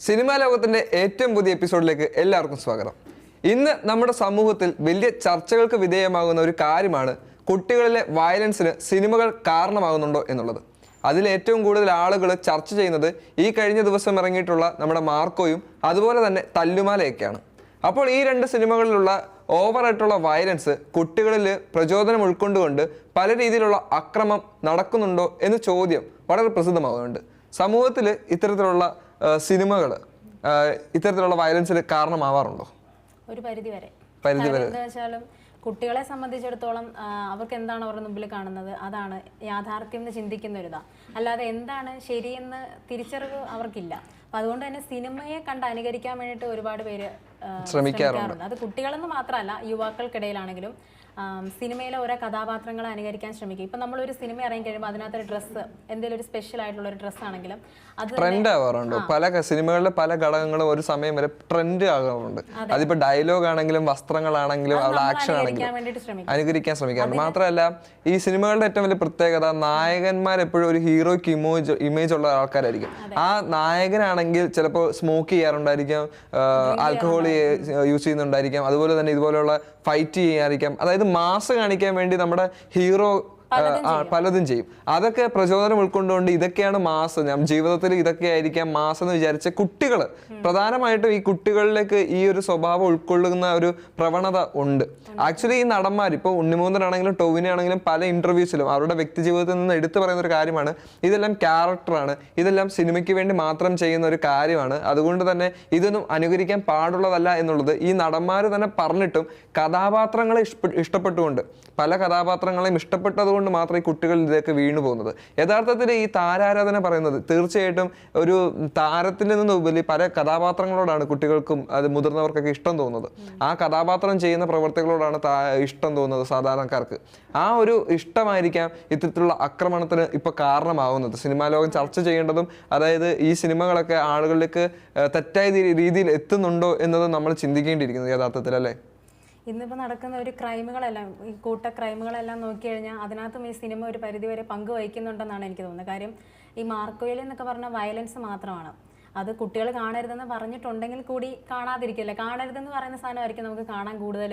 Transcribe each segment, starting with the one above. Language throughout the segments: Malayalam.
സിനിമാ ലോകത്തിന്റെ ഏറ്റവും പുതിയ എപ്പിസോഡിലേക്ക് എല്ലാവർക്കും സ്വാഗതം. ഇന്ന് നമ്മുടെ സമൂഹത്തിൽ വലിയ ചർച്ചകൾക്ക് വിധേയമാകുന്ന ഒരു കാര്യമാണ് കുട്ടികളിലെ വയലൻസിന് സിനിമകൾ കാരണമാകുന്നുണ്ടോ എന്നുള്ളത്. അതിൽ ഏറ്റവും കൂടുതൽ ആളുകൾ ചർച്ച ചെയ്യുന്നത് ഈ കഴിഞ്ഞ ദിവസം ഇറങ്ങിയിട്ടുള്ള നമ്മുടെ മാർക്കോയും അതുപോലെ തന്നെ തല്ലുമാലയൊക്കെയാണ്. അപ്പോൾ ഈ രണ്ട് സിനിമകളിലുള്ള ഓവറായിട്ടുള്ള വയലൻസ് കുട്ടികളിൽ പ്രചോദനം ഉൾക്കൊണ്ടുകൊണ്ട് പല രീതിയിലുള്ള അക്രമം നടക്കുന്നുണ്ടോ എന്ന ചോദ്യം വളരെ പ്രസിദ്ധമാകുന്നുണ്ട് സമൂഹത്തിൽ ഇത്തരത്തിലുള്ള സിനിമകൾ ഇത്തരത്തിലുള്ള വയലൻസിന് കാരണമാവാറുണ്ടോ? ഒരു പരിധി വരെ. പരിധി വരെ. കുട്ടികളെ സംബന്ധിച്ചിടത്തോളം അവർക്ക് എന്താണ് അവരുടെ മുമ്പിൽ കാണുന്നത്? അതാണ് യാഥാർത്ഥ്യം എന്ന് ചിന്തിക്കുന്ന ഒരിതാ അല്ലാതെ എന്താണ് ശരിയെന്ന് തിരിച്ചറിവ് അവർക്കില്ല. അപ്പൊ അതുകൊണ്ട് തന്നെ സിനിമയെ കണ്ട് അനുകരിക്കാൻ വേണ്ടിയിട്ട് ഒരുപാട് പേര് ശ്രമിക്കാറുണ്ട്. അത് കുട്ടികളെന്ന് മാത്രമല്ല യുവാക്കൾക്കിടയിലാണെങ്കിലും സിനിമയിലെ ഓരോ കഥാപാത്രങ്ങളെ അനുകരിക്കാൻ ശ്രമിക്കുക ഇപ്പൊ നമ്മളൊരു സിനിമ ഇറങ്ങി കഴിയുമ്പോൾ അതിനകത്ത് ഡ്രസ്സ് എന്തെങ്കിലും ഒരു സ്പെഷ്യൽ ആയിട്ടുള്ള ഒരു ഡ്രസ്സ് ആണെങ്കിലും അത് ട്രെൻഡ് ആവാറുണ്ട്. പല സിനിമകളിലെ പല ഘടകങ്ങളും ഒരു സമയം വരെ ട്രെൻഡ് ആകാറുണ്ട്. അതിപ്പോ ഡയലോഗ് ആണെങ്കിലും വസ്ത്രങ്ങളാണെങ്കിലും അവരുടെ ആക്ഷൻ ആണെങ്കിലും അനുകരിക്കാൻ ശ്രമിക്കാറുണ്ട് മാത്രമല്ല ഈ സിനിമകളുടെ ഏറ്റവും വലിയ പ്രത്യേകത നായകന്മാർ എപ്പോഴും ഒരു ഹീറോയ്ക്ക് ഇമോജ് ഇമേജ് ഉള്ള ആൾക്കാരായിരിക്കും. ആ നായകനാണെങ്കിൽ ചിലപ്പോൾ സ്മോക്ക് ചെയ്യാറുണ്ടായിരിക്കാം ആൽക്കഹോൾ യൂസ് ചെയ്യുന്നുണ്ടായിരിക്കാം. അതുപോലെ തന്നെ ഇതുപോലെയുള്ള ഫൈറ്റ് ചെയ്യാതിരിക്കാം. അതായത് മാസ് കാണിക്കാൻ വേണ്ടി നമ്മുടെ ഹീറോ പലതും ചെയ്യും. അതൊക്കെ പ്രചോദനം ഉൾക്കൊണ്ടുകൊണ്ട് ഇതൊക്കെയാണ് മാസ്. ഞാൻ ജീവിതത്തിൽ ഇതൊക്കെ ആയിരിക്കാം മാസ് എന്ന് വിചാരിച്ച കുട്ടികൾ പ്രധാനമായിട്ടും ഈ കുട്ടികളിലേക്ക് ഈ ഒരു സ്വഭാവം ഉൾക്കൊള്ളുന്ന ഒരു പ്രവണത ഉണ്ട്. ആക്ച്വലി ഈ നടന്മാർ ഇപ്പോൾ ഉണ്ണിമൂന്നനാണെങ്കിലും ടോവിനാണെങ്കിലും പല ഇന്റർവ്യൂസിലും അവരുടെ വ്യക്തി ജീവിതത്തിൽ നിന്ന് എടുത്തു പറയുന്ന ഒരു കാര്യമാണ്. ഇതെല്ലാം ക്യാരക്ടറാണ് ഇതെല്ലാം സിനിമയ്ക്ക് വേണ്ടി മാത്രം ചെയ്യുന്ന ഒരു കാര്യമാണ്. അതുകൊണ്ട് തന്നെ ഇതൊന്നും അനുകരിക്കാൻ പാടുള്ളതല്ല എന്നുള്ളത് ഈ നടന്മാർ തന്നെ പറഞ്ഞിട്ടും കഥാപാത്രങ്ങളെ ഇഷ്ടപ്പെട്ടുകൊണ്ട് പല കഥാപാത്രങ്ങളെയും ഇഷ്ടപ്പെട്ടതുകൊണ്ട് മാത്രമേ ഈ കുട്ടികൾ ഇതൊക്കെ വീണു പോകുന്നത്. യഥാർത്ഥത്തിൽ ഈ താരാരാധന പറയുന്നത് തീർച്ചയായിട്ടും ഒരു താരത്തിൽ നിന്ന് ഉപരി പല കഥാപാത്രങ്ങളോടാണ് കുട്ടികൾക്കും അത് മുതിർന്നവർക്കൊക്കെ ഇഷ്ടം തോന്നുന്നത്. ആ കഥാപാത്രം ചെയ്യുന്ന പ്രവർത്തികളോടാണ് ഇഷ്ടം തോന്നുന്നത് സാധാരണക്കാർക്ക്. ആ ഒരു ഇഷ്ടമായിരിക്കാം ഇത്തരത്തിലുള്ള ആക്രമണത്തിന് ഇപ്പൊ കാരണമാവുന്നത്. സിനിമാ ലോകം ചർച്ച ചെയ്യേണ്ടതും അതായത് ഈ സിനിമകളൊക്കെ ആളുകളിലേക്ക് തെറ്റായ രീതിയിൽ എത്തുന്നുണ്ടോ എന്നത് നമ്മൾ ചിന്തിക്കേണ്ടിയിരിക്കുന്നു യഥാർത്ഥത്തിൽ അല്ലേ? ഇന്നിപ്പോൾ നടക്കുന്ന ഒരു ക്രൈമുകളെല്ലാം ഈ കൂട്ട ക്രൈമുകളെല്ലാം നോക്കി കഴിഞ്ഞാൽ അതിനകത്തും ഈ സിനിമ ഒരു പരിധിവരെ പങ്ക് വഹിക്കുന്നുണ്ടെന്നാണ് എനിക്ക് തോന്നുന്നത്. കാര്യം ഈ മാർക്കോയിൽ എന്നൊക്കെ പറഞ്ഞ വയലൻസ് മാത്രമാണ്. അത് കുട്ടികൾ കാണരുതെന്ന് പറഞ്ഞിട്ടുണ്ടെങ്കിൽ കൂടി കാണാതിരിക്കില്ല? കാണരുതെന്ന് പറയുന്ന സാധനമായിരിക്കും നമുക്ക് കാണാൻ കൂടുതൽ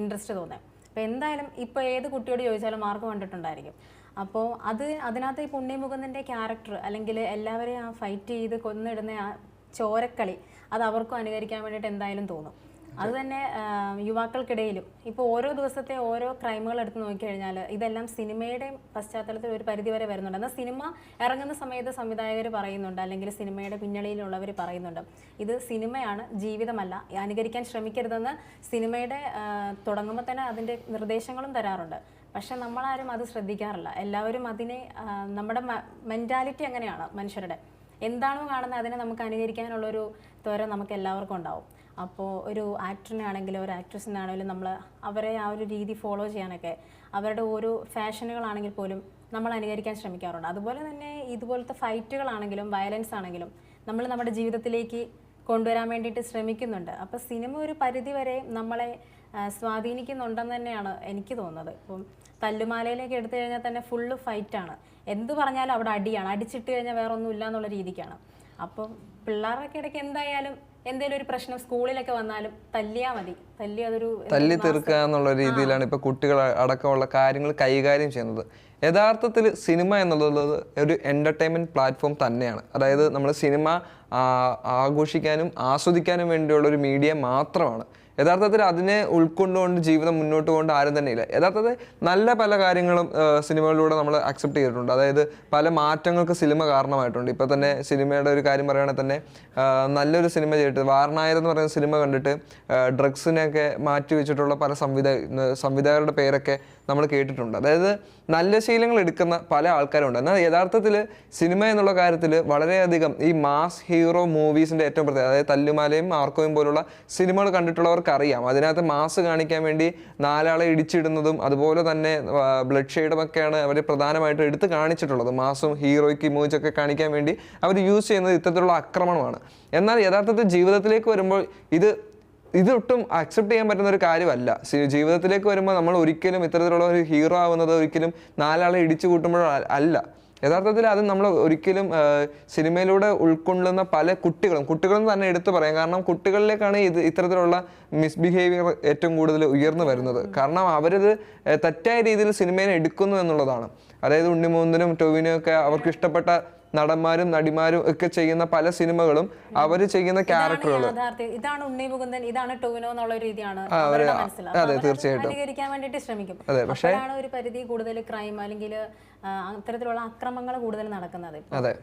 ഇൻട്രസ്റ്റ് തോന്നുന്നത്. അപ്പോൾ എന്തായാലും ഇപ്പോൾ ഏത് കുട്ടിയോട് ചോദിച്ചാലും മാർക്ക് കണ്ടിട്ടുണ്ടായിരിക്കും. അപ്പോൾ അത് അതിനകത്ത് ഈ പുണ്യമുകുന്ദന്റെ ക്യാരക്ടർ അല്ലെങ്കിൽ എല്ലാവരെയും ആ ഫൈറ്റ് ചെയ്ത് കൊന്നിടുന്ന ആ ചോരക്കളി അത് അവർക്കും അനുകരിക്കാൻ വേണ്ടിയിട്ട് എന്തായാലും തോന്നും. അത് തന്നെ യുവാക്കൾക്കിടയിലും. ഇപ്പോൾ ഓരോ ദിവസത്തെ ഓരോ ക്രൈമുകൾ എടുത്ത് നോക്കിക്കഴിഞ്ഞാൽ ഇതെല്ലാം സിനിമയുടെ പശ്ചാത്തലത്തിൽ ഒരു പരിധി വരെ വരുന്നുണ്ട്. എന്നാൽ സിനിമ ഇറങ്ങുന്ന സമയത്ത് സംവിധായകർ പറയുന്നുണ്ട് അല്ലെങ്കിൽ സിനിമയുടെ പിന്നണിയിലുള്ളവർ പറയുന്നുണ്ട് ഇത് സിനിമയാണ് ജീവിതമല്ല അനുകരിക്കാൻ ശ്രമിക്കരുതെന്ന് സിനിമയുടെ തുടങ്ങുമ്പോൾ തന്നെ അതിന്റെ നിർദ്ദേശങ്ങളും തരാറുണ്ട്. പക്ഷെ നമ്മളാരും അത് ശ്രദ്ധിക്കാറില്ല. എല്ലാവരും അതിനെ നമ്മുടെ മെന്റാലിറ്റി അങ്ങനെയാണ് മനുഷ്യരുടെ? എന്താണോ കാണുന്നത് അതിനെ നമുക്ക് അനുകരിക്കാനുള്ളൊരു ത്വര നമുക്ക് എല്ലാവർക്കും ഉണ്ടാവും. അപ്പോൾ ഒരു ആക്ടറിനെ ആണെങ്കിലും ഒരു ആക്ട്രസിനെ ആണെങ്കിലും നമ്മൾ അവരെ ആ ഒരു രീതി ഫോളോ ചെയ്യാനൊക്കെ അവരുടെ ഓരോ ഫാഷനുകളാണെങ്കിൽ പോലും നമ്മൾ അനുകരിക്കാൻ ശ്രമിക്കാറുണ്ട്. അതുപോലെ തന്നെ ഇതുപോലത്തെ ഫൈറ്റുകളാണെങ്കിലും വയലൻസ് ആണെങ്കിലും നമ്മൾ നമ്മുടെ ജീവിതത്തിലേക്ക് കൊണ്ടുവരാൻ വേണ്ടിയിട്ട് ശ്രമിക്കുന്നുണ്ട്. അപ്പോൾ സിനിമ ഒരു പരിധി വരെ നമ്മളെ സ്വാധീനിക്കുന്നുണ്ടെന്ന് തന്നെയാണ് എനിക്ക് തോന്നുന്നത്. ഇപ്പം തല്ലുമാലയിലേക്ക് എടുത്തു കഴിഞ്ഞാൽ തന്നെ ഫുള്ള് ഫൈറ്റാണ് എന്ത് പറഞ്ഞാലും അവിടെ അടിയാണ്. അടിച്ചിട്ട് കഴിഞ്ഞാൽ വേറെ ഒന്നും ഇല്ല എന്നുള്ള രീതിക്കാണ്. അപ്പം പിള്ളേരുടെ ഇടയ്ക്ക് എന്തായാലും എന്തെങ്കിലും ഒരു പ്രശ്നം സ്കൂളിലൊക്കെ വന്നാലും തല്ലിയാ മതി. തല്ലി അതൊരു തല്ലി തീർക്കുക എന്നുള്ള രീതിയിലാണ് ഇപ്പൊ കുട്ടികൾ അടക്കമുള്ള കാര്യങ്ങൾ കൈകാര്യം ചെയ്യുന്നത്. യഥാർത്ഥത്തിൽ സിനിമ എന്നുള്ളത് ഒരു എന്റർടൈൻമെന്റ് പ്ലാറ്റ്ഫോം തന്നെയാണ്. അതായത് നമ്മൾ സിനിമ ആഘോഷിക്കാനും ആസ്വദിക്കാനും വേണ്ടിയുള്ള ഒരു മീഡിയ മാത്രമാണ്. യഥാർത്ഥത്തിൽ അതിനെ ഉൾക്കൊണ്ടുകൊണ്ട് ജീവിതം മുന്നോട്ട് കൊണ്ട് ആരും തന്നെ ഇല്ല. യഥാർത്ഥത്തിൽ നല്ല പല കാര്യങ്ങളും സിനിമകളിലൂടെ നമ്മൾ അക്സെപ്റ്റ് ചെയ്തിട്ടുണ്ട്. അതായത് പല മാറ്റങ്ങൾക്ക് സിനിമ കാരണമായിട്ടുണ്ട്. ഇപ്പോൾ തന്നെ സിനിമയുടെ ഒരു കാര്യം പറയുകയാണെങ്കിൽ തന്നെ നല്ലൊരു സിനിമ ചെയ്തിട്ട് വാർണായർ എന്ന് പറയുന്ന സിനിമ കണ്ടിട്ട് ഡ്രഗ്സിനെയൊക്കെ മാറ്റി വെച്ചിട്ടുള്ള പല സംവിധായ സംവിധായകരുടെ പേരൊക്കെ നമ്മൾ കേട്ടിട്ടുണ്ട്. അതായത് നല്ല ശീലങ്ങൾ എടുക്കുന്ന പല ആൾക്കാരുണ്ട്. എന്നാൽ യഥാർത്ഥത്തിൽ സിനിമ എന്നുള്ള കാര്യത്തിൽ വളരെയധികം ഈ മാസ് ഹീറോ മൂവീസിന്റെ ഏറ്റവും പ്രത്യേകത അതായത് തല്ലുമാലയും ആർക്കോയും പോലുള്ള സിനിമകൾ കണ്ടിട്ടുള്ളവർക്ക് അറിയാം അതിനകത്ത് മാസ് കാണിക്കാൻ വേണ്ടി നാലാളെ ഇടിച്ചിടുന്നതും അതുപോലെ തന്നെ ബ്ലഡ് ഷെയ്ഡും ഒക്കെയാണ് അവർ പ്രധാനമായിട്ട് എടുത്ത് കാണിച്ചിട്ടുള്ളത്. മാസും ഹീറോയ്ക്ക് ഇമോജൊക്കെ കാണിക്കാൻ വേണ്ടി അവർ യൂസ് ചെയ്യുന്നത് ഇത്തരത്തിലുള്ള ആക്രമണമാണ് എന്നാൽ യഥാർത്ഥത്തിൽ ജീവിതത്തിലേക്ക് വരുമ്പോൾ ഇത് ഇതൊട്ടും അക്സെപ്റ്റ് ചെയ്യാൻ പറ്റുന്ന ഒരു കാര്യമല്ല. ജീവിതത്തിലേക്ക് വരുമ്പോൾ നമ്മൾ ഒരിക്കലും ഇത്തരത്തിലുള്ള ഒരു ഹീറോ ആവുന്നത് ഒരിക്കലും നാലാളെ ഇടിച്ചു കൂട്ടുമ്പോഴോ അല്ല. യഥാർത്ഥത്തിൽ അത് നമ്മൾ ഒരിക്കലും സിനിമയിലൂടെ ഉൾക്കൊള്ളുന്ന പല കുട്ടികളും കുട്ടികളും തന്നെ എടുത്തു പറയാം. കാരണം കുട്ടികളിലേക്കാണ് ഇത് ഇത്തരത്തിലുള്ള മിസ്ബിഹേവിയർ ഏറ്റവും കൂടുതൽ ഉയർന്നു വരുന്നത്. കാരണം അവരത് തെറ്റായ രീതിയിൽ സിനിമയെ എടുക്കുന്നു എന്നുള്ളതാണ്. അതായത് ഉണ്ണിമോന്തനും ടൊവിനും ഒക്കെ അവർക്ക് ഇഷ്ടപ്പെട്ട നടന്മാരും നടിമാരും ഒക്കെ ചെയ്യുന്ന പല സിനിമകളും അവർ ചെയ്യുന്ന ക്യാരക്ടറുകൾ ഇതാണ് ഉണ്ണി മുകുന്ദൻ ഇതാണ് ടോവിനോ എന്നുള്ള രീതിയാണ്. അതെ, തീർച്ചയായിട്ടും. ശ്രമിക്കും. അതെ, പക്ഷേ- ഒരു പരിധി കൂടുതൽ ക്രൈം അല്ലെങ്കിൽ അത്തരത്തിലുള്ള അക്രമങ്ങൾ കൂടുതൽ നടക്കുന്നത് അതെ.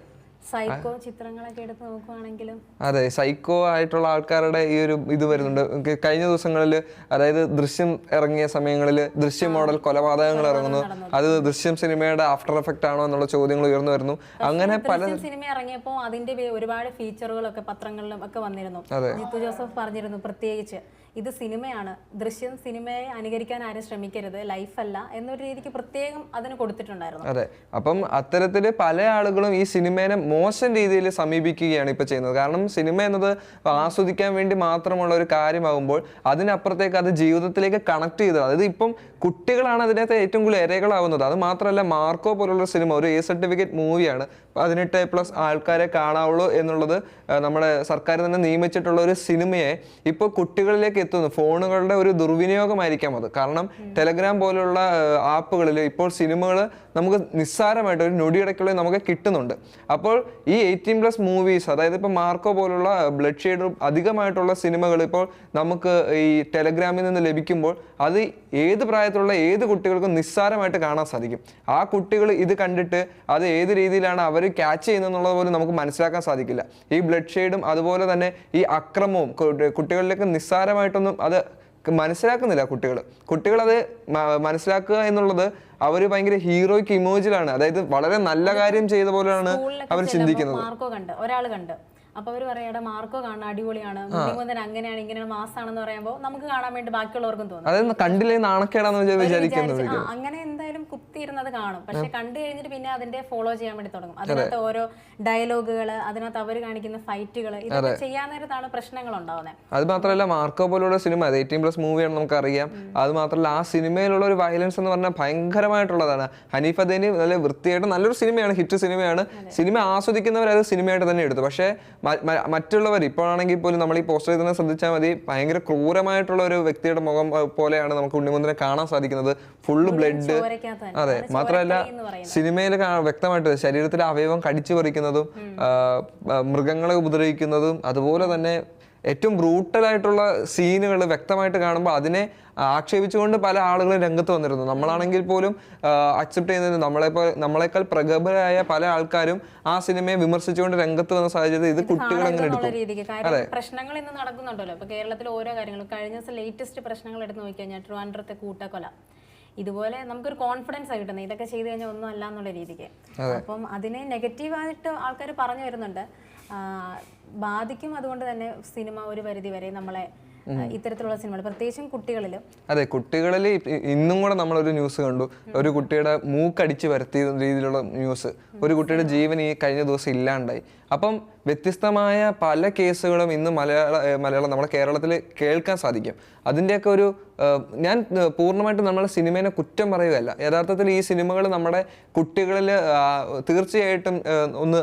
സൈക്കോ ചിത്രങ്ങളൊക്കെ എടുത്ത് നോക്കുവാണെങ്കിലും. അതെ സൈക്കോ ആയിട്ടുള്ള ആൾക്കാരുടെ ഈ ഒരു ഇത് വരുന്നുണ്ട്. കഴിഞ്ഞ ദിവസങ്ങളിൽ അതായത് ദൃശ്യം ഇറങ്ങിയ സമയങ്ങളിൽ ദൃശ്യം മോഡൽ കൊലപാതകങ്ങൾ ഇറങ്ങുന്നു. അത് ദൃശ്യം സിനിമയുടെ ആഫ്റ്റർ എഫക്റ്റ് ആണോ എന്നുള്ള ചോദ്യങ്ങൾ ഉയർന്നു വരുന്നു. അങ്ങനെ പല സിനിമ ഇറങ്ങിയപ്പോൾ അതിന്റെ ഒരുപാട് ഫീച്ചറുകളൊക്കെ പത്രങ്ങളിലും ഒക്കെ വന്നിരുന്നു. ജിത്തു ജോസഫ് പറഞ്ഞിരുന്നു പ്രത്യേകിച്ച്. ഇത് സിനിമയാണ്. ദൃശ്യം സിനിമയെ അനുകരിക്കാൻ ആരും ശ്രമിക്കരുത്. ലൈഫല്ല എന്നൊരു രീതിക്ക് പ്രത്യേകം അതിന് കൊടുത്തിട്ടുണ്ടായിരുന്നു. അതെ. അപ്പം അത്തരത്തിൽ പല ആളുകളും ഈ സിനിമേനെ മോശം രീതിയിൽ സമീപിക്കുകയാണ് ഇപ്പൊ ചെയ്യുന്നത്. കാരണം സിനിമ എന്നത് ആസ്വദിക്കാൻ വേണ്ടി മാത്രമുള്ള ഒരു കാര്യമാകുമ്പോൾ അതിനപ്പുറത്തേക്ക് അത് ജീവിതത്തിലേക്ക് കണക്ട് ചെയ്തത് അതായത് ഇപ്പം കുട്ടികളാണ് അതിനകത്ത് ഏറ്റവും കൂടുതൽ ഇരകളാവുന്നത്. അത് മാത്രമല്ല മാർക്കോ പോലുള്ള സിനിമ ഒരു എ സർട്ടിഫിക്കറ്റ് മൂവിയാണ് പതിനെട്ട് പ്ലസ് ആൾക്കാരെ കാണാവുള്ളൂ എന്നുള്ളത് നമ്മുടെ സർക്കാർ തന്നെ നിയമിച്ചിട്ടുള്ള ഒരു സിനിമയെ ഇപ്പോൾ കുട്ടികളിലേക്ക് എത്തുന്നു. ഫോണുകളുടെ ഒരു ദുർവിനിയോഗമായിരിക്കാം അത്. കാരണം ടെലഗ്രാം പോലുള്ള ആപ്പുകളിൽ ഇപ്പോൾ സിനിമകൾ നമുക്ക് നിസ്സാരമായിട്ട് ഒരു നൊടിയിടയ്ക്കുള്ള നമുക്ക് കിട്ടുന്നുണ്ട്. അപ്പോൾ ഈ എയ്റ്റീൻ പ്ലസ് മൂവീസ് അതായത് ഇപ്പോൾ മാർക്കോ പോലുള്ള ബ്ലഡ് ഷെയ്ഡ് അധികമായിട്ടുള്ള സിനിമകൾ ഇപ്പോൾ നമുക്ക് ഈ ടെലഗ്രാമിൽ നിന്ന് ലഭിക്കുമ്പോൾ അത് ഏത് പ്രായത്തിലുള്ള ഏത് കുട്ടികൾക്കും നിസ്സാരമായിട്ട് കാണാൻ സാധിക്കും. ആ കുട്ടികൾ ഇത് കണ്ടിട്ട് അത് ഏത് രീതിയിലാണ് അവർ ക്യാച്ച് ചെയ്യുന്നതെന്നുള്ളത് പോലും നമുക്ക് മനസ്സിലാക്കാൻ സാധിക്കില്ല. ഈ ബ്ലഡ് ഷെയ്ഡും അതുപോലെ തന്നെ ഈ അക്രമവും കുട്ടികളിലേക്ക് നിസ്സാരമായിട്ടൊന്നും അത് മനസ്സിലാക്കുന്നില്ല കുട്ടികൾ. കുട്ടികളത് മനസ്സിലാക്കുക എന്നുള്ളത് അവർ ഭയങ്കര ഹീറോയ്ക്ക് ഇമോജിലാണ് അതായത് വളരെ നല്ല കാര്യം ചെയ്ത പോലെയാണ് അവർ ചിന്തിക്കുന്നത്. ഒരാൾ കണ്ട്. അപ്പൊ അവർ പറയാടെ മാർക്കോ കാണാൻ അടിപൊളിയാണ്. മുന്നിമുന്തൻ അങ്ങനെയാണ് ഇങ്ങനെയാണ് മാസാണെന്ന് പറയുമ്പോൾ നമുക്ക് കാണാൻ വേണ്ടി ബാക്കിയുള്ളവർക്കും തോന്നും. കണ്ടില്ലേ നാണക്കേടാന്ന് വിചാരിക്കുന്നത് അങ്ങനെ എന്തായാലും കുത്തിയിരുന്നത് കാണും. പക്ഷെ കണ്ടു കഴിഞ്ഞിട്ട് പിന്നെ അതിന്റെ ഫോളോ ചെയ്യാൻ വേണ്ടി തുടങ്ങും. അതിനകത്ത് ഓരോ ഡയലോഗുകൾ അതിനകത്ത് അവർ കാണിക്കുന്ന ഫൈറ്റുകൾ ഇതൊക്കെ ചെയ്യാൻ നേരത്താണ് പ്രശ്നങ്ങൾ ഉണ്ടാവുന്നത് അത് മാത്രമല്ല മാർക്കോ പോലുള്ള സിനിമ അത് എയ്റ്റീൻ പ്ലസ് മൂവിയാണ് നമുക്കറിയാം. അത് മാത്രമല്ല ആ സിനിമയിലുള്ള ഒരു വയലൻസ് എന്ന് പറഞ്ഞാൽ ഭയങ്കരമായിട്ടുള്ളതാണ്. ഹനീഫ് അദേനി നല്ല വൃത്തിയായിട്ട് നല്ലൊരു സിനിമയാണ് ഹിറ്റ് സിനിമയാണ്. സിനിമ ആസ്വദിക്കുന്നവർ അത് സിനിമയായിട്ട് തന്നെ എടുത്തു. പക്ഷേ മറ്റുള്ളവർ ഇപ്പോഴാണെങ്കിൽ പോലും നമ്മൾ ഈ പോസ്റ്റർ തന്നെ ശ്രദ്ധിച്ചാൽ മതി. ഭയങ്കര ക്രൂരമായിട്ടുള്ള ഒരു വ്യക്തിയുടെ മുഖം പോലെയാണ് നമുക്ക് ഉണ്ണിമുന്തിനെ കാണാൻ സാധിക്കുന്നത്. ഫുള്ള് ബ്ലഡ് അതെ. മാത്രമല്ല. സിനിമയിൽ വ്യക്തമായിട്ട് ശരീരത്തിലെ അവയവം കടിച്ചു പറിക്കുന്നതും മൃഗങ്ങളെ ഉപദ്രവിക്കുന്നതും അതുപോലെ തന്നെ ഏറ്റവും ബ്രൂട്ടലായിട്ടുള്ള സീനുകൾ വ്യക്തമായിട്ട് കാണുമ്പോൾ അതിനെ ആക്ഷേപിച്ചുകൊണ്ട് പല ആളുകളും രംഗത്ത് വന്നിരുന്നു. നമ്മളാണെങ്കിൽ പോലും അക്സെപ്റ്റ് ചെയ്യുന്നത് നമ്മളെ നമ്മളെക്കാൾ പ്രഗത്ഭരായ പല ആൾക്കാരും ആ സിനിമയെ വിമർശിച്ചുകൊണ്ട് രംഗത്ത് വന്ന സാഹചര്യത്തിൽ ഇത് കുട്ടികൾ അങ്ങനെ എടുക്കും? പ്രശ്നങ്ങൾ ഇന്ന് നടക്കുന്നുണ്ടല്ലോ. ഇപ്പൊ കേരളത്തിൽ ഓരോ കാര്യങ്ങളും കഴിഞ്ഞ ദിവസം ലേറ്റസ്റ്റ് പ്രശ്നങ്ങൾ എടുത്ത് നോക്കിക്കഴിഞ്ഞാൽ ട്രിവാൻഡ്രത്തെ കൂട്ടക്കൊല. ഇതുപോലെ നമുക്കൊരു കോൺഫിഡൻസ് ആയിട്ടുണ്ട് കിട്ടുന്നത്. ഇതൊക്കെ ചെയ്തു കഴിഞ്ഞാൽ ഒന്നും അല്ല എന്നുള്ള രീതിക്ക്. അപ്പം അതിനെ നെഗറ്റീവായിട്ട് ആൾക്കാർ പറഞ്ഞു വരുന്നുണ്ട്. ബാധിക്കും അതുകൊണ്ട് തന്നെ സിനിമ ഒരു പരിധി വരെ നമ്മളെ ഇത്തരത്തിലുള്ള സിനിമകൾ പ്രത്യേകിച്ചും കുട്ടികളിൽ അതെ കുട്ടികളിൽ ഇന്നും കൂടെ നമ്മളൊരു ന്യൂസ് കണ്ടു. ഒരു കുട്ടിയുടെ മൂക്കടിച്ച് വരുത്തിയ രീതിയിലുള്ള ന്യൂസ്. ഒരു കുട്ടിയുടെ ജീവൻ ഈ കഴിഞ്ഞ ദിവസം ഇല്ലാണ്ടായി. അപ്പം വ്യത്യസ്തമായ പല കേസുകളും ഇന്ന് മലയാള മലയാളം നമ്മുടെ കേരളത്തിൽ കേൾക്കാൻ സാധിക്കും. അതിന്റെയൊക്കെ ഒരു ഞാൻ പൂർണമായിട്ട് പൂർണമായിട്ടും നമ്മുടെ സിനിമേനെ കുറ്റം പറയുകയല്ല. യഥാർത്ഥത്തിൽ ഈ സിനിമകൾ നമ്മുടെ കുട്ടികളിൽ തീർച്ചയായിട്ടും ഒന്ന്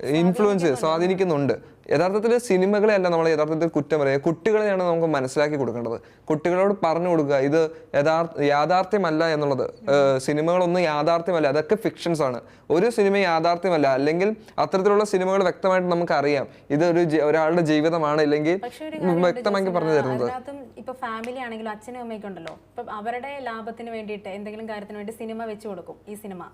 ഇൻഫ്ലുവൻസ് സ്വാധീനിക്കുന്നുണ്ട്. യഥാർത്ഥത്തിൽ സിനിമകളെ അല്ല നമ്മൾ യഥാർത്ഥത്തിൽ കുറ്റം പറയുക. കുട്ടികളെയാണ് നമുക്ക് മനസ്സിലാക്കി കൊടുക്കേണ്ടത്. കുട്ടികളോട് പറഞ്ഞു കൊടുക്കുക. ഇത് യഥാർത്ഥ യാഥാർത്ഥ്യമല്ല എന്നുള്ളത്. സിനിമകളൊന്നും യാഥാർത്ഥ്യമല്ല. അതൊക്കെ ഫിക്ഷൻസ് ആണ്. ഒരു സിനിമ യാഥാർത്ഥ്യമല്ല. അല്ലെങ്കിൽ അത്തരത്തിലുള്ള സിനിമകൾ വ്യക്തമായിട്ട് നമുക്ക് അറിയാം ഇത് ഒരു ഒരാളുടെ ജീവിതമാണ്. ഇല്ലെങ്കിൽ വ്യക്തമാക്കി പറഞ്ഞു തരുന്നത്. ഇപ്പൊ ഫാമിലി ആണെങ്കിലും അച്ഛനും അമ്മയ്ക്കുണ്ടല്ലോ ഇപ്പൊ അവരുടെ ലാഭത്തിന് വേണ്ടിയിട്ട് എന്തെങ്കിലും കാര്യത്തിന് വേണ്ടി സിനിമ വെച്ചു കൊടുക്കും ഈ സിനിമ.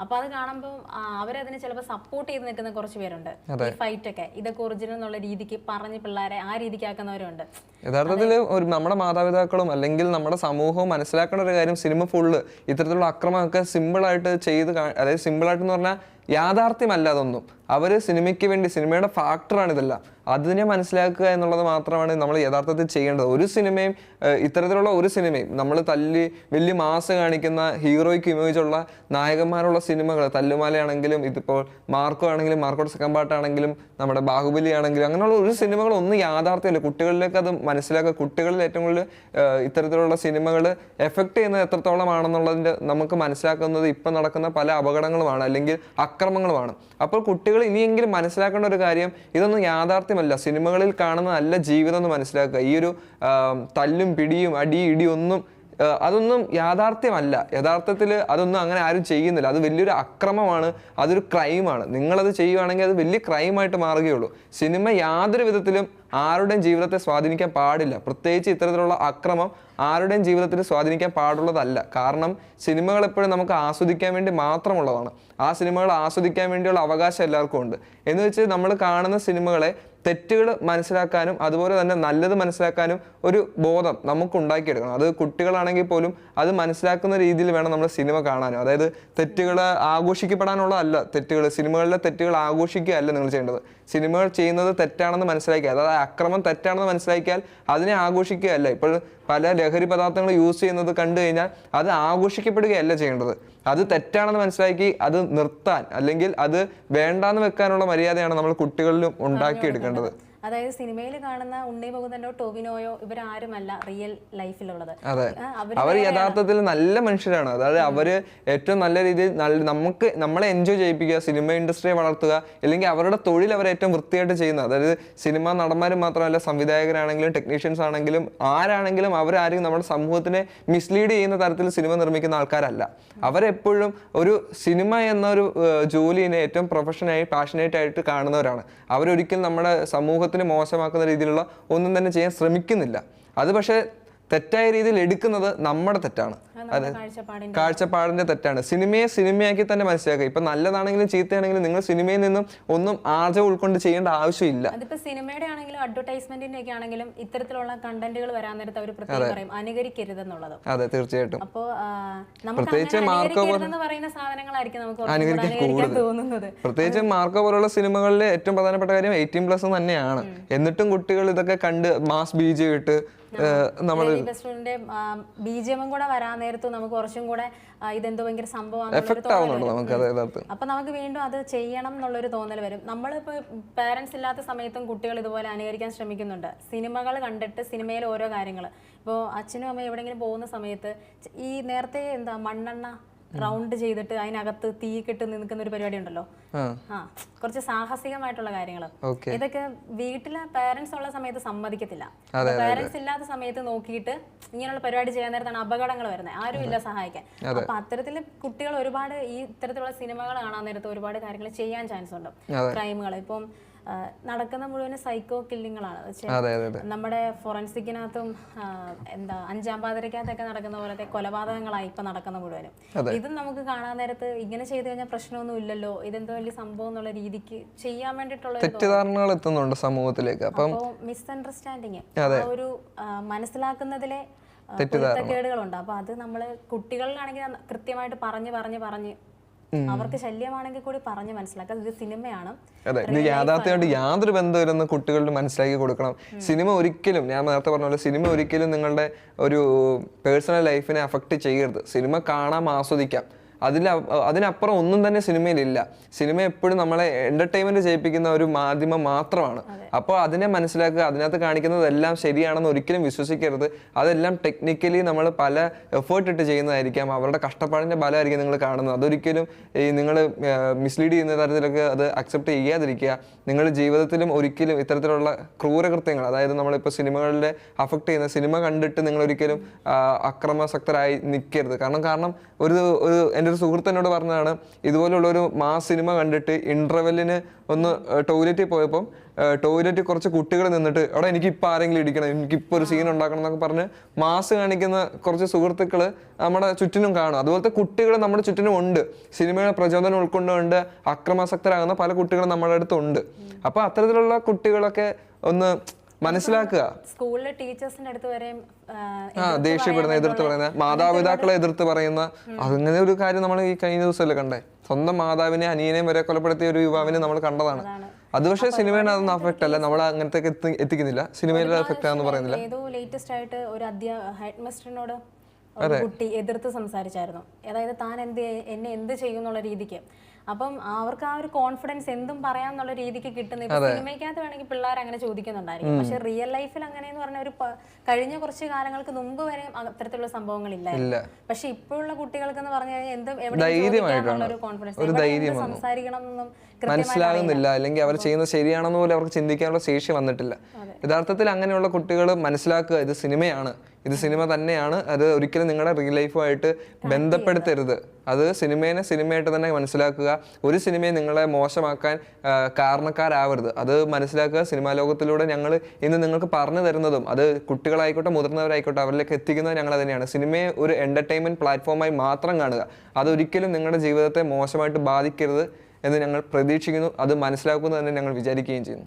അപ്പൊ അത് കാണുമ്പോൾ അവരതിന് ചിലപ്പോൾ സപ്പോർട്ട് ചെയ്ത് നിൽക്കുന്ന കുറച്ച് പേരുണ്ട്. ഈ ഫൈറ്റ് ഒക്കെ. ഇതൊക്കെ ഒറിജിനൽ എന്നുള്ള രീതിക്ക് പറഞ്ഞ് പിള്ളേരെ ആ രീതിക്ക് ആക്കുന്നവരുണ്ട് യഥാർത്ഥത്തിൽ ഒരു നമ്മുടെ മാതാപിതാക്കളും അല്ലെങ്കിൽ നമ്മുടെ സമൂഹവും മനസ്സിലാക്കേണ്ട ഒരു കാര്യം സിനിമ ഫുള്ള് ഇത്തരത്തിലുള്ള അക്രമമൊക്കെ സിമ്പിളായിട്ട് ചെയ്ത് അതായത് സിമ്പിൾ ആയിട്ട് എന്ന് പറഞ്ഞാൽ യാഥാർത്ഥ്യമല്ല അതൊന്നും. അവർ സിനിമയ്ക്ക് വേണ്ടി സിനിമയുടെ ഫാക്ടറാണ് ഇതെല്ലാം. അതിനെ മനസ്സിലാക്കുക എന്നുള്ളത് മാത്രമാണ് നമ്മൾ യഥാർത്ഥത്തിൽ ചെയ്യേണ്ടത്. ഒരു സിനിമയും ഇത്തരത്തിലുള്ള ഒരു സിനിമയും നമ്മൾ തല്ലി വലിയ മാസ് കാണിക്കുന്ന ഹീറോയ്ക്ക് ഇമേജുള്ള നായകന്മാരുള്ള സിനിമകൾ തല്ലുമാലയാണെങ്കിലും ഇതിപ്പോൾ മാർക്കോ ആണെങ്കിലും മാർക്കോട്ട് സെക്കൻഡ് പാർട്ടാണെങ്കിലും നമ്മുടെ ബാഹുബലി ആണെങ്കിലും അങ്ങനെയുള്ള ഒരു സിനിമകളൊന്നും യാഥാർത്ഥ്യമല്ല. കുട്ടികളിലേക്ക് അത് മനസ്സിലാക്കുക. കുട്ടികളിൽ ഏറ്റവും കൂടുതൽ ഇത്തരത്തിലുള്ള സിനിമകൾ എഫക്റ്റ് ചെയ്യുന്നത് എത്രത്തോളമാണെന്നുള്ളതിന്റെ നമുക്ക് മനസ്സിലാക്കുന്നത് ഇപ്പം നടക്കുന്ന പല അപകടങ്ങളുമാണ്. അല്ലെങ്കിൽ അക്രമങ്ങളുമാണ്. അപ്പോൾ കുട്ടികൾ ഇനിയെങ്കിലും മനസ്സിലാക്കേണ്ട ഒരു കാര്യം ഇതൊന്നും യാഥാർത്ഥ്യമല്ല. സിനിമകളിൽ കാണുന്ന നല്ല ജീവിതം എന്ന് മനസ്സിലാക്കുക. ഈ ഒരു തല്ലും പിടിയും അടി ഇടിയൊന്നും അതൊന്നും യാഥാർത്ഥ്യമല്ല. യഥാർത്ഥത്തിൽ അതൊന്നും അങ്ങനെ ആരും ചെയ്യുന്നില്ല. അത് വലിയൊരു അക്രമമാണ്. അതൊരു ക്രൈമാണ്. നിങ്ങളത് ചെയ്യുവാണെങ്കിൽ അത് വലിയ ക്രൈമായിട്ട് മാറുകയുള്ളൂ. സിനിമ യാതൊരു വിധത്തിലും ആരുടെയും ജീവിതത്തെ സ്വാധീനിക്കാൻ പാടില്ല. പ്രത്യേകിച്ച് ഇത്തരത്തിലുള്ള അക്രമം ആരുടെയും ജീവിതത്തിൽ സ്വാധീനിക്കാൻ പാടുള്ളതല്ല. കാരണം സിനിമകൾ എപ്പോഴും നമുക്ക് ആസ്വദിക്കാൻ വേണ്ടി മാത്രമുള്ളതാണ്. ആ സിനിമകൾ ആസ്വദിക്കാൻ വേണ്ടിയുള്ള അവകാശം എല്ലാവർക്കും ഉണ്ട്. എന്ന് വെച്ച് നമ്മൾ കാണുന്ന സിനിമകളെ തെറ്റുകൾ മനസ്സിലാക്കാനും അതുപോലെ തന്നെ നല്ലത് മനസ്സിലാക്കാനും ഒരു ബോധം നമുക്ക് ഉണ്ടാക്കിയെടുക്കണം അത് കുട്ടികളാണെങ്കിൽ പോലും അത് മനസ്സിലാക്കുന്ന രീതിയിൽ വേണം നമ്മൾ സിനിമ കാണാനും അതായത് തെറ്റുകൾ ആഘോഷിക്കപ്പെടാനുള്ളതല്ല തെറ്റുകൾ. സിനിമകളിലെ തെറ്റുകൾ ആഘോഷിക്കുകയല്ല നിങ്ങൾ ചെയ്യേണ്ടത്. സിനിമകൾ ചെയ്യുന്നത് തെറ്റാണെന്ന് മനസ്സിലാക്കിയാൽ അതായത് അക്രമം തെറ്റാണെന്ന് മനസ്സിലാക്കിയാൽ അതിനെ ആഘോഷിക്കുകയല്ല. ഇപ്പോൾ പല ലഹരി പദാർത്ഥങ്ങൾ യൂസ് ചെയ്യുന്നത് കണ്ടു കഴിഞ്ഞാൽ അത് ആഘോഷിക്കപ്പെടുകയല്ല ചെയ്യേണ്ടത്. അത് തെറ്റാണെന്ന് മനസ്സിലാക്കി അത് നിർത്താൻ അല്ലെങ്കിൽ അത് വേണ്ടാന്ന് വെക്കാനുള്ള മര്യാദയാണ് നമ്മൾ കുട്ടികളിലും ഉണ്ടാക്കിയെടുക്കേണ്ടത്. അതായത് സിനിമയിൽ കാണുന്ന ഉണ്ണി മുകുന്ദനോ ടോവിനോയോ ഇവരാരുമല്ല റിയൽ ലൈഫിലുള്ളത്. അവർ യഥാർത്ഥത്തിൽ നല്ല മനുഷ്യരാണ്. അതായത് അവർ ഏറ്റവും നല്ല രീതിയിൽ നമുക്ക് നമ്മളെ എൻജോയ് ചെയ്യിപ്പിക്കുക സിനിമ ഇൻഡസ്ട്രിയെ വളർത്തുക അല്ലെങ്കിൽ അവരുടെ തൊഴിൽ അവർ ഏറ്റവും വൃത്തിയായിട്ട് ചെയ്യുന്നത്. അതായത് സിനിമ നടന്മാർ മാത്രമല്ല സംവിധായകരാണെങ്കിലും ടെക്നീഷ്യൻസ് ആണെങ്കിലും ആരാണെങ്കിലും അവരാരും നമ്മുടെ സമൂഹത്തിനെ മിസ്ലീഡ് ചെയ്യുന്ന തരത്തിൽ സിനിമ നിർമ്മിക്കുന്ന ആൾക്കാരല്ല. അവരെപ്പോഴും ഒരു സിനിമ എന്നൊരു ജോലിനെ ഏറ്റവും പ്രൊഫഷനായി പാഷനേറ്റ് ആയിട്ട് കാണുന്നവരാണ്. അവരൊരിക്കലും നമ്മുടെ സമൂഹത്തിന് മോശമാക്കുന്ന രീതിയിലുള്ള ഒന്നും തന്നെ ചെയ്യാൻ ശ്രമിക്കുന്നില്ല. അത് പക്ഷേ തെറ്റായ രീതിയിൽ എടുക്കുന്നത് നമ്മുടെ തെറ്റാണ്. കാഴ്ചപ്പാടിന്റെ കാഴ്ചപ്പാടിന്റെ തെറ്റാണ്. സിനിമയെ സിനിമയാക്കി തന്നെ മനസ്സിലാക്കുക. ഇപ്പൊ നല്ലതാണെങ്കിലും ചീത്തയാണെങ്കിലും നിങ്ങൾ സിനിമയിൽ നിന്നും ഒന്നും ആർജം ഉൾക്കൊണ്ട് ചെയ്യേണ്ട ആവശ്യമില്ല. അതിപ്പോ സിനിമയുടെ ആണെങ്കിലും അഡ്വർടൈസ്മെന്റിന്റെ ഒക്കെ ആണെങ്കിലും ഇത്തരത്തിലുള്ള കണ്ടന്റുകൾ വരാൻ നേരത്ത് അവർ പ്രത്യേകം പറയും അനുകരിക്കരുതെന്നുള്ളത്. അതെ തീർച്ചയായിട്ടും. അപ്പോ പ്രത്യേകിച്ച് മാർക്കോ പറയുന്ന സാധനങ്ങളായിരിക്കും നമുക്ക് അനുകരിക്കാൻ തോന്നുന്നത്. പ്രത്യേകിച്ച് മാർക്കോ പോലുള്ള സിനിമകളിലെ ഏറ്റവും പ്രധാനപ്പെട്ട കാര്യം എയ്റ്റീൻ പ്ലസ് തന്നെയാണ്. എന്നിട്ടും കുട്ടികൾ ഇതൊക്കെ കണ്ട് മാസ് ബീജ് ഇട്ട് നമ്മൾ ബീജിയമും കൂടെ വരാൻ നേരത്ത് നമുക്ക് കുറച്ചും കൂടെ ഇതെന്തോ ഭയങ്കര യഥാർത്ഥം അപ്പൊ നമുക്ക് വീണ്ടും അത് ചെയ്യണം എന്നുള്ളൊരു തോന്നൽ വരും. നമ്മളിപ്പോ പേരൻസ് ഇല്ലാത്ത സമയത്തും കുട്ടികൾ ഇതുപോലെ അനുകരിക്കാൻ ശ്രമിക്കുന്നുണ്ട്. സിനിമകൾ കണ്ടിട്ട് സിനിമയിലെ ഓരോ കാര്യങ്ങൾ ഇപ്പോൾ അച്ഛനും അമ്മയും എവിടെങ്കിലും പോകുന്ന സമയത്ത് ഈ നേരത്തെ എന്താ മണ്ണെണ്ണ റൗണ്ട് ചെയ്തിട്ട് അതിനകത്ത് തീ കെട്ട് നിൽക്കുന്ന ഒരു പരിപാടി ഉണ്ടല്ലോ ആ കുറച്ച് സാഹസികമായിട്ടുള്ള കാര്യങ്ങൾ ഇതൊക്കെ വീട്ടിൽ പേരൻസ് ഉള്ള സമയത്ത് സമ്മതിക്കത്തില്ല. പേരൻസ് ഇല്ലാത്ത സമയത്ത് നോക്കിയിട്ട് ഇങ്ങനെയുള്ള പരിപാടി ചെയ്യാൻ നേരത്താണ് അപകടങ്ങൾ വരുന്നത്. ആരും ഇല്ല സഹായിക്കാൻ. അപ്പൊ അത്തരത്തിൽ കുട്ടികൾ ഒരുപാട് ഈ ഇത്തരത്തിലുള്ള സിനിമകൾ കാണാൻ നേരത്ത് ഒരുപാട് കാര്യങ്ങൾ ചെയ്യാൻ ചാൻസ് ഉണ്ട്. ക്രൈമുകൾ ഇപ്പം നടക്കുന്ന മുഴുവൻ സൈക്കോ കില്ലിങ്ങളാണ് നമ്മുടെ ഫോറൻസിക്കിനകത്തും എന്താ അഞ്ചാം പാതിരക്കകത്തൊക്കെ നടക്കുന്ന പോലത്തെ കൊലപാതകങ്ങളായി ഇപ്പൊ നടക്കുന്ന മുഴുവനും. ഇതും നമുക്ക് കാണാൻ നേരത്ത് ഇങ്ങനെ ചെയ്തു കഴിഞ്ഞാൽ പ്രശ്നമൊന്നും ഇല്ലല്ലോ. ഇതെന്തോ വലിയ സംഭവം എന്നുള്ള രീതിക്ക് ചെയ്യാൻ വേണ്ടിയിട്ടുള്ള തെറ്റിദ്ധാരണകൾ എത്തുന്നുണ്ട് സമൂഹത്തിലേക്ക്. അപ്പം മിസ്അണ്ടർസ്റ്റാൻഡിങ് ഒരു മനസ്സിലാക്കുന്നതിലെ പൊരുത്തക്കേടുകളുണ്ട്. അപ്പൊ അത് നമ്മൾ കുട്ടികളിലാണെങ്കിൽ കൃത്യമായിട്ട് പറഞ്ഞ് പറഞ്ഞ് പറഞ്ഞ് അവർക്ക് ശല്യമാണെങ്കിൽ കൂടി പറഞ്ഞ് മനസ്സിലാക്കുക. ഇത് സിനിമയാണ്. അതെ ഇത് യാഥാർത്ഥ്യമായിട്ട് യാതൊരു ബന്ധമില്ലെന്ന് കുട്ടികളിൽ മനസ്സിലാക്കി കൊടുക്കണം. സിനിമ ഒരിക്കലും ഞാൻ നേരത്തെ പറഞ്ഞ പോലെ സിനിമ ഒരിക്കലും നിങ്ങളുടെ ഒരു പേഴ്സണൽ ലൈഫിനെ അഫക്റ്റ് ചെയ്യരുത്. സിനിമ കാണാം ആസ്വദിക്കാം. അതിൽ അതിനപ്പുറം ഒന്നും തന്നെ സിനിമയിലില്ല. സിനിമ എപ്പോഴും നമ്മളെ എന്റർടൈൻമെന്റ് ചെയ്യിപ്പിക്കുന്ന ഒരു മാധ്യമം മാത്രമാണ്. അപ്പോൾ അതിനെ മനസ്സിലാക്കുക അതിനകത്ത് കാണിക്കുന്നതെല്ലാം ശരിയാണെന്ന് ഒരിക്കലും വിശ്വസിക്കരുത്. അതെല്ലാം ടെക്നിക്കലി നമ്മൾ പല എഫേർട്ട് ഇട്ട് ചെയ്യുന്നതായിരിക്കാം. അവരുടെ കഷ്ടപ്പാടിന്റെ ഫലമായിരിക്കും നിങ്ങൾ കാണുന്നത്. അതൊരിക്കലും ഈ നിങ്ങൾ മിസ്ലീഡ് ചെയ്യുന്ന തരത്തിലൊക്കെ അത് അക്സെപ്റ്റ് ചെയ്യാതിരിക്കുക. നിങ്ങളുടെ ജീവിതത്തിലും ഒരിക്കലും ഇത്തരത്തിലുള്ള ക്രൂരകൃത്യങ്ങൾ അതായത് നമ്മളിപ്പോൾ സിനിമകളിലെ അഫക്റ്റ് ചെയ്യുന്ന സിനിമ കണ്ടിട്ട് നിങ്ങൾ ഒരിക്കലും അക്രമാസക്തരായി നിൽക്കരുത് കാരണം കാരണം ഒരു ഒരു എന്റെ ഒരു സുഹൃത്ത് എന്നോട് പറഞ്ഞതാണ് ഇതുപോലുള്ള ഒരു മാസ് സിനിമ കണ്ടിട്ട് ഇന്റർവെല്ലിന് ഒന്ന് ടോയ്ലറ്റിൽ പോയപ്പം ടോയ്ലറ്റിൽ കുറച്ച് കുട്ടികൾ നിന്നിട്ട് അവിടെ എനിക്ക് ഇപ്പം ആരെങ്കിലും ഇടിക്കണം എനിക്കിപ്പോൾ ഒരു സീൻ ഉണ്ടാക്കണം എന്നൊക്കെ പറഞ്ഞ് മാസ് കാണിക്കുന്ന കുറച്ച് സുഹൃത്തുക്കൾ നമ്മുടെ ചുറ്റിനും കാണും. അതുപോലത്തെ കുട്ടികൾ നമ്മുടെ ചുറ്റിനും ഉണ്ട്. സിനിമയുടെ പ്രചോദനം ഉൾക്കൊണ്ടുകൊണ്ട് അക്രമാസക്തരാകുന്ന പല കുട്ടികളും നമ്മുടെ അടുത്തുണ്ട്. അപ്പോൾ അത്തരത്തിലുള്ള കുട്ടികളൊക്കെ ഒന്ന് മനസ്സിലാക്കുക. സ്കൂളിലെ ടീച്ചേഴ്സിന്റെ അടുത്ത് വരെയും ആ, ദേഷ്യപ്പെടുന്ന എതിർത്ത് പറയുന്ന മാതാപിതാക്കളെ എതിർത്ത് പറയുന്ന അങ്ങനെ ഒരു കാര്യം നമ്മൾ ഈ കഴിഞ്ഞ ദിവസമല്ലേ കണ്ടേ? സ്വന്തം മാതാവിനെ അനിയനെയും വരെ കൊലപ്പെടുത്തിയ ഒരു യുവാവിനെ നമ്മൾ കണ്ടതാണ്. അത് പക്ഷേ സിനിമയുടെ അതൊന്നും അഫക്റ്റ് അല്ല. നമ്മൾ അങ്ങനത്തെ എത്തിക്കുന്നില്ല. സിനിമയുടെ എഫക്റ്റ് ആണെന്ന് പറയുന്നില്ല. ഏതോ ലേറ്റസ്റ്റ് ആയിട്ട് ഒരു ഹെഡ് മാസ്റ്ററിനോട് ഒരു കുട്ടി എതിർത്ത് സംസാരിച്ചായിരുന്നു. അതായത് താൻ എന്ത് എന്നെ എന്ത് ചെയ്യും എന്നുള്ള രീതിക്ക്. അപ്പം അവർക്ക് ആ ഒരു കോൺഫിഡൻസ് എന്തും പറയാന്നുള്ള രീതിക്ക് കിട്ടുന്ന ഇപ്പൊ സിനിമയ്ക്കകത്ത് വേണമെങ്കിൽ പിള്ളേർ അങ്ങനെ ചോദിക്കുന്നുണ്ടായിരിക്കും. പക്ഷെ റിയൽ ലൈഫിൽ അങ്ങനെ എന്ന് പറഞ്ഞ ഒരു കഴിഞ്ഞ കുറച്ച് കാലങ്ങൾക്ക് മുമ്പ് വരെ അത്തരത്തിലുള്ള സംഭവങ്ങൾ ഇല്ലായിരുന്നു പക്ഷെ ഇപ്പോഴുള്ള കുട്ടികൾക്ക് എന്ന് പറഞ്ഞു കഴിഞ്ഞാൽ എന്തും എവിടെ കോൺഫിഡൻസ്. സംസാരിക്കണം എന്നും മനസ്സിലാകുന്നില്ല. അല്ലെങ്കിൽ അവർ ചെയ്യുന്നത് ശരിയാണെന്ന് പോലും അവർക്ക് ചിന്തിക്കാനുള്ള ശേഷി വന്നിട്ടില്ല. യഥാർത്ഥത്തിൽ അങ്ങനെയുള്ള കുട്ടികൾ മനസ്സിലാക്കുക ഇത് സിനിമയാണ്. ഇത് സിനിമ തന്നെയാണ്. അത് ഒരിക്കലും നിങ്ങളുടെ റിയൽ ലൈഫുമായിട്ട് ബന്ധപ്പെടുത്തരുത്. അത് സിനിമേനെ സിനിമയായിട്ട് തന്നെ മനസ്സിലാക്കുക. ഒരു സിനിമയെ നിങ്ങളെ മോശമാക്കാൻ കാരണക്കാരാവരുത്. അത് മനസ്സിലാക്കുക. സിനിമാ ലോകത്തിലൂടെ ഞങ്ങൾ ഇന്ന് നിങ്ങൾക്ക് പറഞ്ഞു തരുന്നതും അത് കുട്ടികളായിക്കോട്ടെ മുതിർന്നവരായിക്കോട്ടെ അവരിലേക്ക് എത്തിക്കുന്നത് ഞങ്ങൾ തന്നെയാണ്. സിനിമയെ ഒരു എന്റർടൈൻമെന്റ് പ്ലാറ്റ്ഫോമായി മാത്രം കാണുക. അതൊരിക്കലും നിങ്ങളുടെ ജീവിതത്തെ മോശമായിട്ട് ബാധിക്കരുത് എന്ന് ഞങ്ങൾ പ്രതീക്ഷിക്കുന്നു. അത് മനസ്സിലാക്കുന്നു തന്നെ ഞങ്ങൾ വിചാരിക്കുകയും ചെയ്യുന്നു.